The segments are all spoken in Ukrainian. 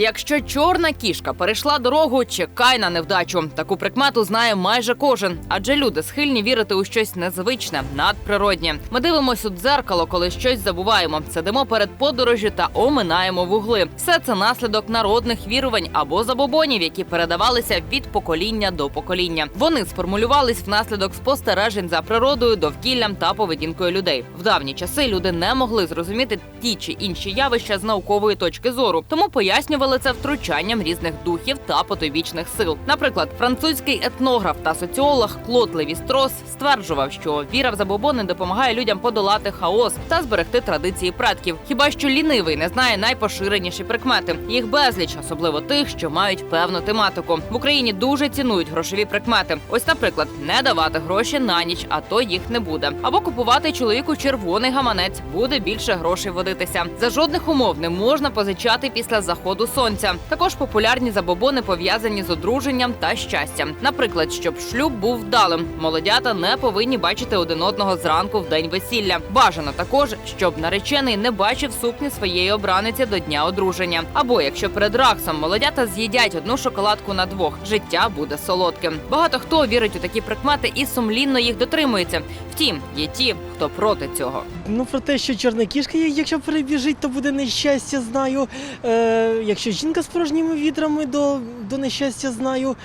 Якщо чорна кішка перейшла дорогу, чекай на невдачу. Таку прикмету знає майже кожен, адже люди схильні вірити у щось незвичне, надприроднє. Ми дивимося у дзеркало, коли щось забуваємо. Сидимо перед подорожю та оминаємо вугли. Все це наслідок народних вірувань або забобонів, які передавалися від покоління до покоління. Вони сформулювались внаслідок спостережень за природою, довкіллям та поведінкою людей. В давні часи люди не могли зрозуміти ті чи інші явища з наукової точки зору, тому пояснювали це втручанням різних духів та потойбічних сил. Наприклад, французький етнограф та соціолог Клод Левістрос стверджував, що віра в забобони допомагає людям подолати хаос та зберегти традиції предків. Хіба що лінивий не знає найпоширеніші прикмети. Їх безліч, особливо тих, що мають певну тематику. В Україні дуже цінують грошові прикмети. Ось, наприклад, не давати гроші на ніч, а то їх не буде. Або купувати чоловіку червоний гаманець, буде більше грошей водитися. За жодних умов не можна позичати після заходу сонця. Також популярні забобони пов'язані з одруженням та щастям. Наприклад, щоб шлюб був вдалим. Молодята не повинні бачити один одного зранку в день весілля. Бажано також, щоб наречений не бачив сукні своєї обраниці до дня одруження. Або якщо перед раксом молодята з'їдять одну шоколадку на двох, життя буде солодким. Багато хто вірить у такі прикмети і сумлінно їх дотримується. Втім, є ті, хто проти цього. Ну, про те, що чорна кішка, якщо перебіжить, то буде нещастя, знаю. Е, якщо жінка з порожніми відрами, до, до нещастя знаю.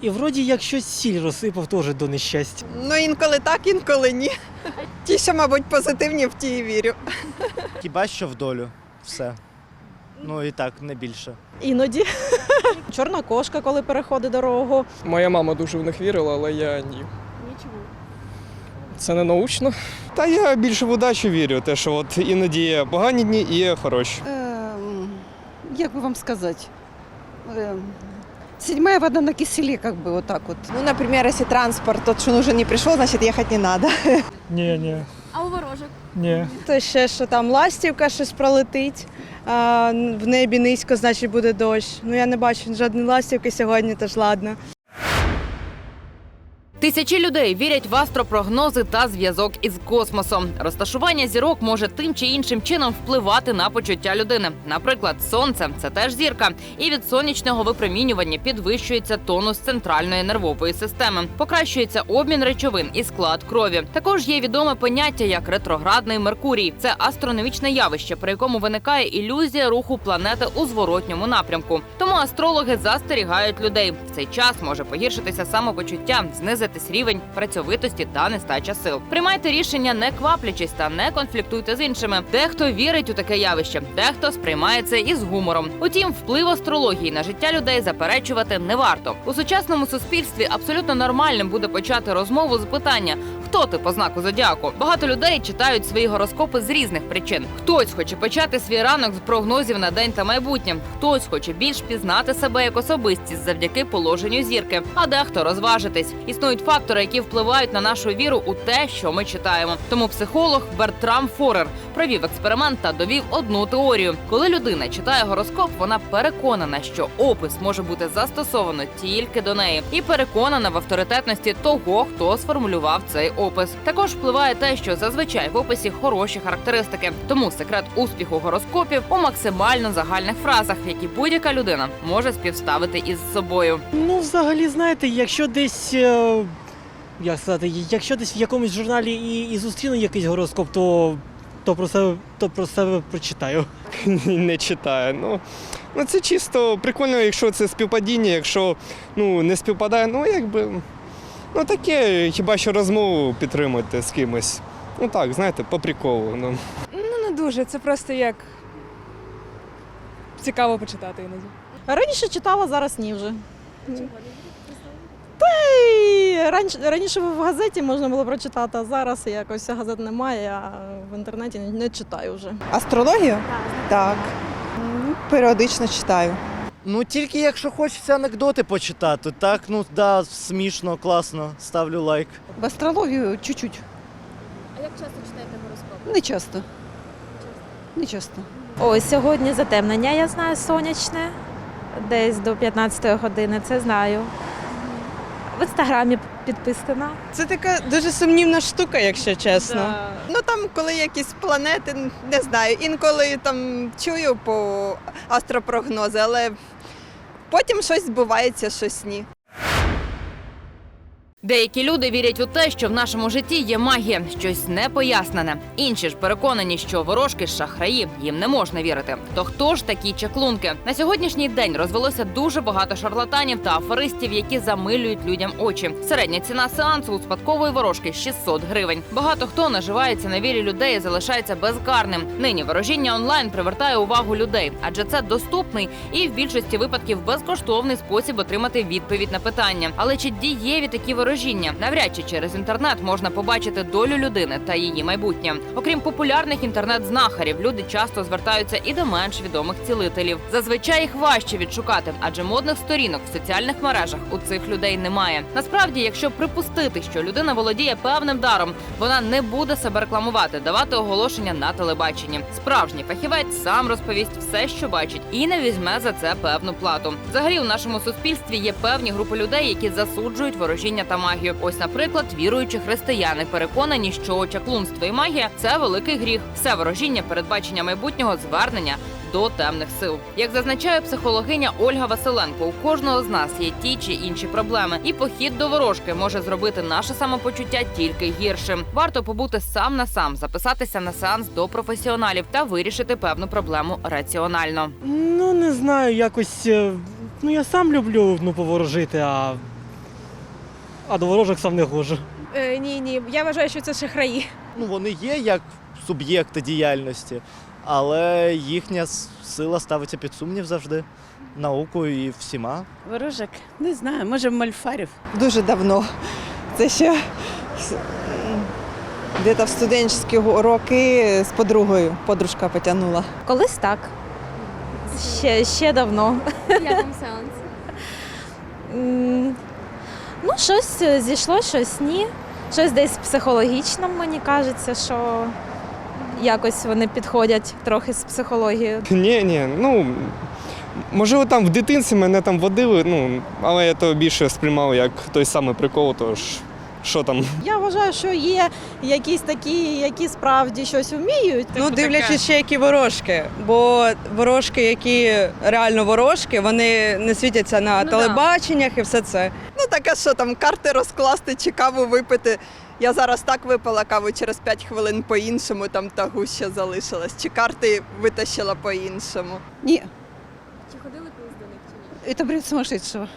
І вроді, як щось сіль розсипав, теж до нещастя. Ну, інколи так, інколи ні. Ті, що, мабуть, позитивні, в ті і вірю. Хіба що в долю. Все. Ну і так, не більше. Іноді. Чорна кошка, коли переходить дорогу. Моя мама дуже в них вірила, але я ні. Нічого. Це не научно. Та я більше в удачу вірю, те, що от іноді є погані дні і є хороші Эм, як би вам сказати? Эм, седьмая вода на киселе, как бы вот так вот. Ну, наприклад, якщо транспорт тот, що нужен, не прийшов, значить їхати не треба. Ні, ні. А у ворожок? Ні. То ще що там ластівка щось пролетить, а в небі низько, значить буде дощ. Ну я не бачу жодної ластівки сьогодні, тож ладно. Тисячі людей вірять в астропрогнози та зв'язок із космосом. Розташування зірок може тим чи іншим чином впливати на почуття людини. Наприклад, сонце це теж зірка, і від сонячного випромінювання підвищується тонус центральної нервової системи, покращується обмін речовин і склад крові. Також є відоме поняття як ретроградний Меркурій. Це астрономічне явище, при якому виникає ілюзія руху планети у зворотньому напрямку. Тому астрологи застерігають людей. В цей час може погіршитися самопочуття, знизитись рівень працьовитості та нестача сил. Приймайте рішення, не кваплячись та не конфліктуйте з іншими. Дехто вірить у таке явище, дехто сприймає це із гумором. Утім, вплив астрології на життя людей заперечувати не варто. У сучасному суспільстві абсолютно нормальним буде почати розмову з питання. Хто ти по знаку зодіаку? Багато людей читають свої гороскопи з різних причин. Хтось хоче почати свій ранок з прогнозів на день та майбутнє. Хтось хоче більш пізнати себе як особистість завдяки положенню зірки, а дехто розважитись. Існують фактори, які впливають на нашу віру у те, що ми читаємо. Тому психолог Бертрам Форер провів експеримент та довів одну теорію. Коли людина читає гороскоп, вона переконана, що опис може бути застосовано тільки до неї, і переконана в авторитетності того, хто сформулював цей опис. Також впливає те, що зазвичай в описі хороші характеристики. Тому секрет успіху гороскопів у максимально загальних фразах, які будь-яка людина може співставити із собою. Ну, взагалі, знаєте, якщо десь. е, Як сказати, якщо десь в якомусь журналі і, і зустріну якийсь гороскоп, то, то, про себе, то про себе прочитаю. Не читаю. Ну, ну це чисто прикольно, якщо це співпадіння, якщо ну, не співпадає, ну якби. Ну таке, хіба що розмову підтримуєте з кимось. Ну так, знаєте, по приколу. Ну. Ну не дуже. Це просто як цікаво почитати іноді. Раніше читала, зараз ні вже. Та й раніше, раніше в газеті можна було прочитати, а зараз якось газет немає, а в інтернеті не, не читаю вже. Астрологію? Так. М, Періодично читаю. Ну тільки якщо хочеться анекдоти почитати, так, ну да, смішно, класно, ставлю лайк. В астрологію чуть-чуть. А як часто читаєте гороскоп? Не часто. Не часто. Ой, сьогодні затемнення, я знаю, сонячне. Десь до 15 години, це знаю. В інстаграмі підписана. Це така дуже сумнівна штука, якщо чесно. Ну там, коли якісь планети, не знаю, інколи там чую по астропрогнози, але потім щось збувається, щось ні. Деякі люди вірять у те, що в нашому житті є магія, щось непояснене. Інші ж переконані, що ворожки шахраї їм не можна вірити. То хто ж такі чаклунки? На сьогоднішній день розвелося дуже багато шарлатанів та аферистів, які замилюють людям очі. Середня ціна сеансу у спадкової ворожки 600 гривень. Багато хто наживається на вірі людей і залишається безкарним. Нині ворожіння онлайн привертає увагу людей, адже це доступний і в більшості випадків безкоштовний спосіб отримати відповідь на питання. Але чи дієві такі ворожіння? Навряд чи через інтернет можна побачити долю людини та її майбутнє. Окрім популярних інтернет-знахарів, люди часто звертаються і до менш відомих цілителів. Зазвичай їх важче відшукати, адже модних сторінок в соціальних мережах у цих людей немає. Насправді, якщо припустити, що людина володіє певним даром, вона не буде себе рекламувати, давати оголошення на телебаченні. Справжній фахівець сам розповість все, що бачить, і не візьме за це певну плату. Взагалі, у нашому суспільстві є певні групи людей, які засуджують ворожіння та магію. Ось, наприклад, віруючі християни переконані, що чаклунство і магія це великий гріх. Все ворожіння, передбачення майбутнього звернення. До темних сил, як зазначає психологиня Ольга Василенко, у кожного з нас є ті чи інші проблеми, і похід до ворожки може зробити наше самопочуття тільки гіршим. Варто побути сам на сам, записатися на сеанс до професіоналів та вирішити певну проблему раціонально. Ну, не знаю, якось. е, Ну, я сам люблю ну, поворожити, а. А до ворожок сам не ходжу. Е, ні, ні. Я вважаю, що це шахраї. Ну, вони є як суб'єкти діяльності, але їхня сила ставиться під сумнів завжди наукою і всіма. Ворожок? Не знаю, може мальфарів. Дуже давно. Це ще десь в студентські роки з подругою подружка потягнула. Колись так. Ще, ще давно. Як вам сеанс? Ну, щось е, зійшло, щось ні. Щось десь психологічно, мені кажеться, що якось вони підходять трохи з психологією. Ні, ні, ну можливо, там в дитинстві мене там водили, ну але я то більше сприймав як той самий прикол, тож що там. Я вважаю, що є якісь такі, які справді щось вміють. Ну, дивлячись ще які ворожки. Бо ворожки, які реально ворожки, вони не світяться на Ну да. телебаченнях і все це. Так а що там, карти розкласти чи каву випити. Я зараз так випила каву через 5 хвилин по-іншому, там та гуща залишилась. Чи карти витащила по-іншому. Ні, Чи ходили колись до них чи ні? це бред сумасшедшего.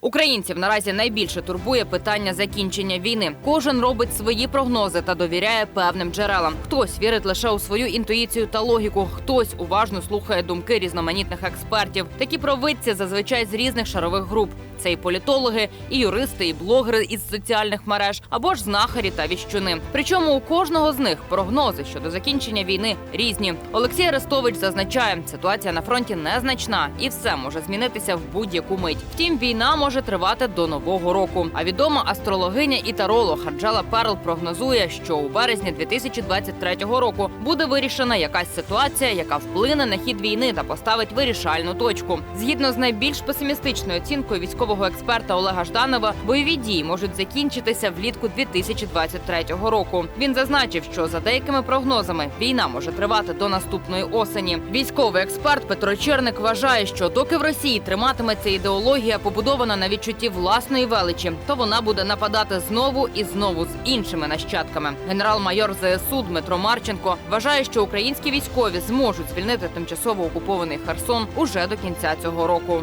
Українців наразі найбільше турбує питання закінчення війни. Кожен робить свої прогнози та довіряє певним джерелам. Хтось вірить лише у свою інтуїцію та логіку, хтось уважно слухає думки різноманітних експертів. Такі провидці зазвичай з різних шарових груп. Це і політологи, і юристи, і блогери із соціальних мереж, або ж знахарі та віщуни. Причому у кожного з них прогнози щодо закінчення війни різні. Олексій Арестович зазначає, ситуація на фронті незначна і все може змінитися в будь-яку мить. Втім, війна може тривати до нового року. А відома астрологиня і таролог Анджела Перл прогнозує, що у березні 2023 року буде вирішена якась ситуація, яка вплине на хід війни та поставить вирішальну точку. Згідно з найбільш песимістичною оцінкою військового експерта Олега Жданова, бойові дії можуть закінчитися влітку 2023 року. Він зазначив, що за деякими прогнозами війна може тривати до наступної осені. Військовий експерт Петро Черник вважає, що доки в Росії триматиметься ідеологія, побудована на відчутті власної величі, то вона буде нападати знову і знову з іншими нащадками. Генерал-майор ЗСУ Дмитро Марченко вважає, що українські військові зможуть звільнити тимчасово окупований Херсон уже до кінця цього року.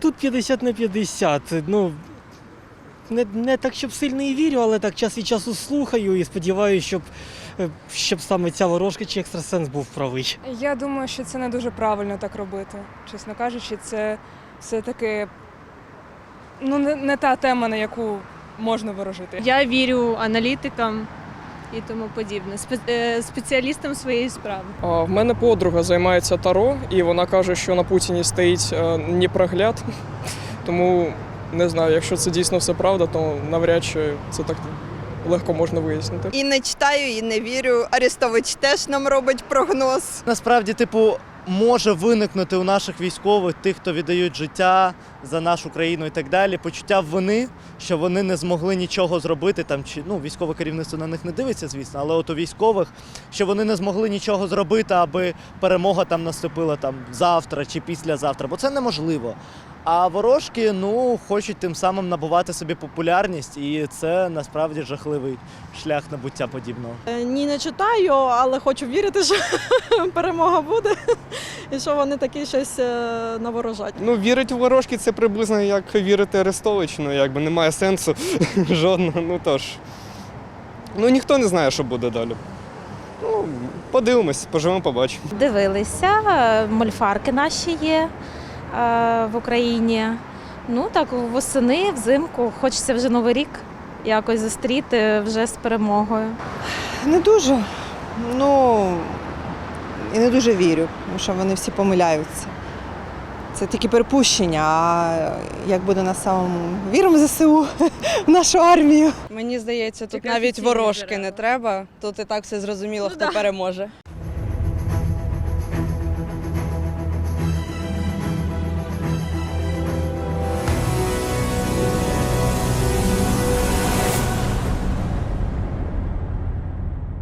Тут 50 на 50. Ну, не, не так, щоб сильно і вірю, але так час від часу слухаю і сподіваюся, щоб, е, щоб саме ця ворожка чи екстрасенс був правий. Я думаю, що це не дуже правильно так робити. Чесно кажучи, це все-таки ну, не, не та тема, на яку можна ворожити. Я вірю аналітикам і тому подібне, е, спеціалістам своєї справи. А, в мене подруга займається таро, і вона каже, що на Путіні стоїть е, непрогляд. Тому не знаю, якщо це дійсно все правда, то навряд чи це так легко можна вияснити. І не читаю, і не вірю. Арестович теж нам робить прогноз. Насправді, типу, може виникнути у наших військових, тих, хто віддають життя за нашу країну і так далі, почуття вини, що вони не змогли нічого зробити. Там чи ну військове керівництво на них не дивиться, звісно, але от у військових, що вони не змогли нічого зробити, аби перемога там наступила там завтра чи післязавтра, бо це неможливо. А ворожки ну хочуть тим самим набувати собі популярність, і це насправді жахливий шлях набуття подібного. Е, Ні, не читаю, але хочу вірити, що перемога буде і що вони такі щось е, наворожать. Ну, вірити в ворожки це приблизно як вірити Арестовичну, якби немає сенсу жодного. Ну тож. Ну ніхто не знає, що буде далі. Ну, подивимось, поживемо, побачимо. Дивилися, мольфарки наші є в Україні. Ну так, восени, взимку, хочеться вже Новий рік якось зустріти вже з перемогою. Не дуже. Ну і не дуже вірю, тому що вони всі помиляються. Це тільки припущення, а як буде на самому віримо в ЗСУ, в нашу армію. Мені здається, тут навіть ворожки не треба. Тут і так все зрозуміло, хто переможе.